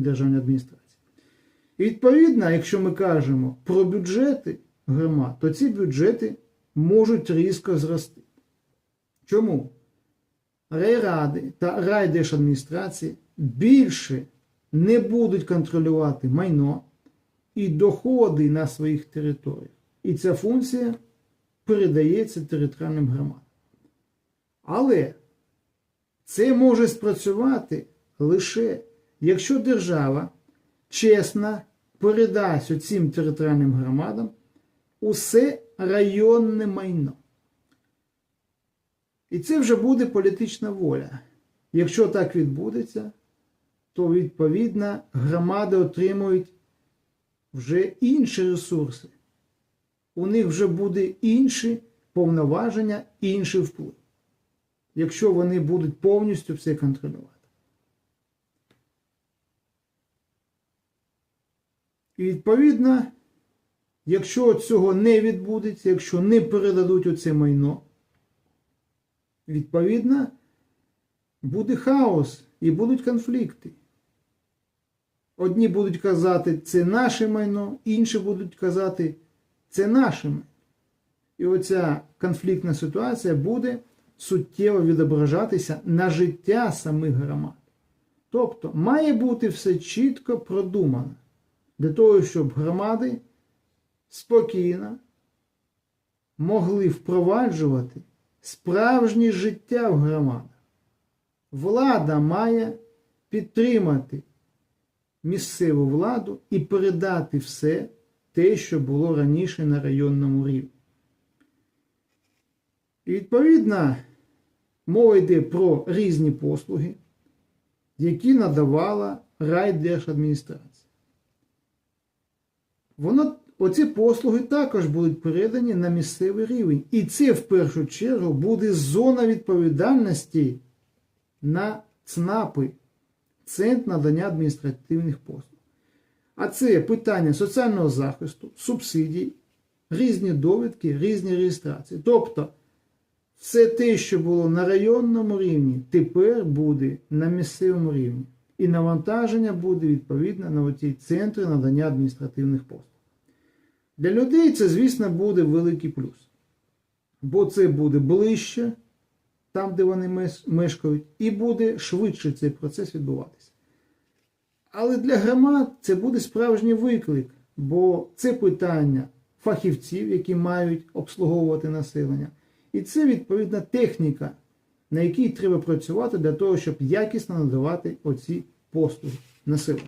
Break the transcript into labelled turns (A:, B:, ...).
A: державної адміністрації. І відповідно, якщо ми кажемо про бюджети громад, то ці бюджети можуть різко зрости. Чому? Райради та райдержадміністрації більше не будуть контролювати майно і доходи на своїх територіях. І ця функція передається територіальним громадам. Але це може спрацювати лише якщо держава чесно передасть цим територіальним громадам усе районне майно. І це вже буде політична воля. Якщо так відбудеться, то відповідно громади отримують вже інші ресурси. У них вже буде інші повноваження, інший вплив. Якщо вони будуть повністю все контролювати. І відповідно, якщо цього не відбудеться, якщо не передадуть оце майно, відповідно, буде хаос і будуть конфлікти. Одні будуть казати, це наше майно, інші будуть казати, це наше майно. І оця конфліктна ситуація буде суттєво відображатися на життя самих громад. Тобто має бути все чітко продумано для того, щоб громади спокійно могли впроваджувати справжнє життя в громадах. Влада має підтримати місцеву владу і передати все те, що було раніше на районному рівні. І відповідно, мова йде про різні послуги, які надавала райдержадміністрація. Воно, оці послуги також будуть передані на місцевий рівень. І це в першу чергу буде зона відповідальності на ЦНАПи, Центр надання адміністративних послуг. А це питання соціального захисту, субсидій, різні довідки, різні реєстрації. Тобто, все те, що було на районному рівні, тепер буде на місцевому рівні. І навантаження буде відповідно на оці центри надання адміністративних послуг. Для людей це, звісно, буде великий плюс. Бо це буде ближче, там, де вони мешкають, і буде швидше цей процес відбуватися. Але для громад це буде справжній виклик, бо це питання фахівців, які мають обслуговувати населення. І це відповідна техніка, на якій треба працювати для того, щоб якісно надавати оці послуги населенню.